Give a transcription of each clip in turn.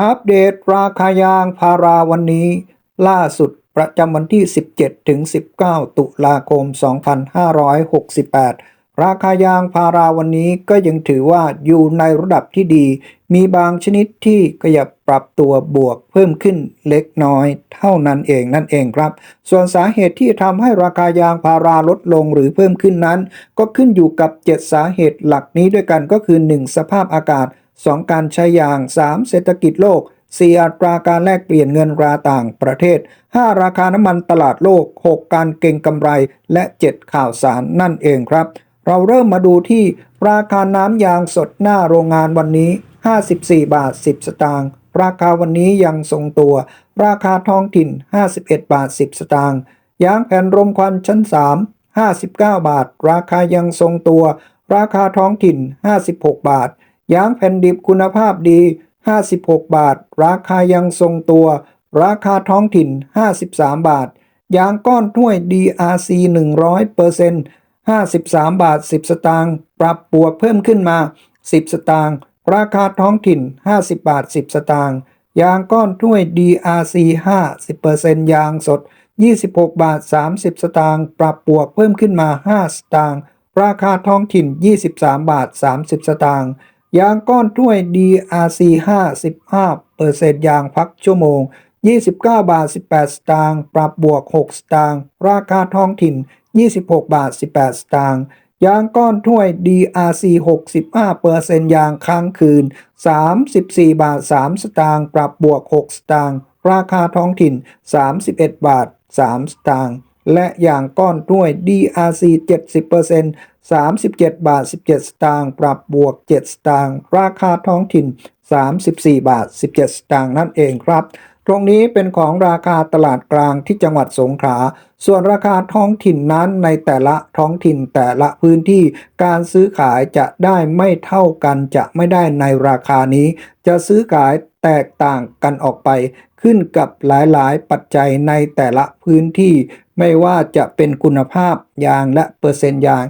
อัปเดตราคายางพาราวันนี้ ล่าสุดประจำวันที่ 17 ถึง 19 ตุลาคม 2568 ราคายางพาราวันนี้ก็ยังถือว่าอยู่ในระดับที่ดี มีบางชนิดที่ขยับปรับตัวบวกเพิ่มขึ้นเล็กน้อยเท่านั้นเองนั่นเองครับ ส่วนสาเหตุที่ทำให้ราคายางพาราลดลงหรือเพิ่มขึ้นนั้น ก็ขึ้นอยู่กับ 7 สาเหตุหลักนี้ด้วยกันก็คือ 1. สภาพอากาศ 2. การใช้ยาง 3. เศรษฐกิจโลก 4. อัตราการแลกเปลี่ยนเงินราต่างประเทศ 5. ราคาน้ำมันตลาดโลก 6. การเก็งกำไร และ 7. ข่าวสารนั่นเองครับ เราเริ่มมาดูที่ราคาน้ำยางสดหน้าโรงงานวันนี้ 54 บาท 10 สตางค์ ราคาวันนี้ยังทรงตัว ราคาท้องถิ่น 51 บาท 10 สตางค์ ยางแผ่นรมควันชั้น 3 59 บาท ราคายังทรงตัว ราคาท้องถิ่น 56 บาท ยางแผ่นดิบคุณภาพดี 56 บาท ราคายังทรงตัว ราคาท้องถิ่น 53 บาท ยางก้อนถ้วย DRC 100% 53 บาท 10 สตางค์ปรับบวกเพิ่มขึ้นมา 10 สตางค์ราคาท้องถิ่น 50 บาท 10 สตางค์ยางก้อนถ้วย DRC 50%ยางสด 26 บาท 30 สตางค์ปรับบวกเพิ่มขึ้นมา 5 สตางค์ราคาท้องถิ่น 23 บาท 30 สตางค์ ยางก้อนถ้วย DRC 55เปอร์เซ็นต์ยางพักชั่วโมง 29 บาท 18 สตางค์ ปรับบวก 6 สตางค์ ราคาท้องถิ่น 26 บาท 18 สตางค์ยางก้อนถ้วย DRC 65เปอร์เซ็นต์ยางค้างคืน 34 บาท 3 สตางค์ ปรับบวก 6 สตางค์ ราคาท้องถิ่น 31 บาท 3 สตางค์ และอย่างก้อนถ้วย DRC 70% 37 บาท 17 สตางค์ ปรับบวก 7 สตางค์ ราคาท้องถิ่น 34 บาท 17 สตางค์นั่นเองครับ ตรงนี้เป็นของราคาตลาดกลางที่จังหวัดสงขลา ส่วนราคาท้องถิ่นนั้นในแต่ละท้องถิ่นแต่ละพื้นที่การซื้อขายจะได้ไม่เท่ากันจะไม่ได้ในราคานี้ จะซื้อขายแตกต่างกันออกไป ขึ้นกับหลายๆ ปัจจัยในแต่ละพื้นที่ ไม่ว่าจะเป็นคุณภาพยางและเปอร์เซ็นต์ยาง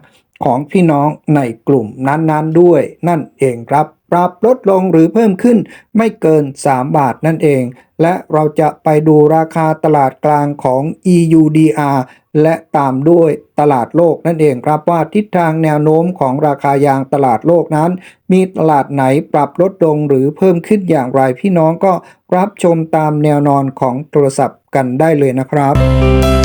ของพี่น้องในกลุ่มนั้นๆด้วย นั่นเองครับ ปรับลดลงหรือเพิ่มขึ้นไม่เกิน 3 บาทนั่นเอง และเราจะไปดูราคาตลาดกลางของ EUDR และตามด้วยตลาดโลกนั่นเองครับว่าทิศทางแนวโน้มของราคายางตลาดโลกนั้น มีตลาดไหนปรับลดลงหรือเพิ่มขึ้นอย่างไรพี่น้องก็รับชมตามแนวนอนของโทรศัพท์กันได้เลยนะครับ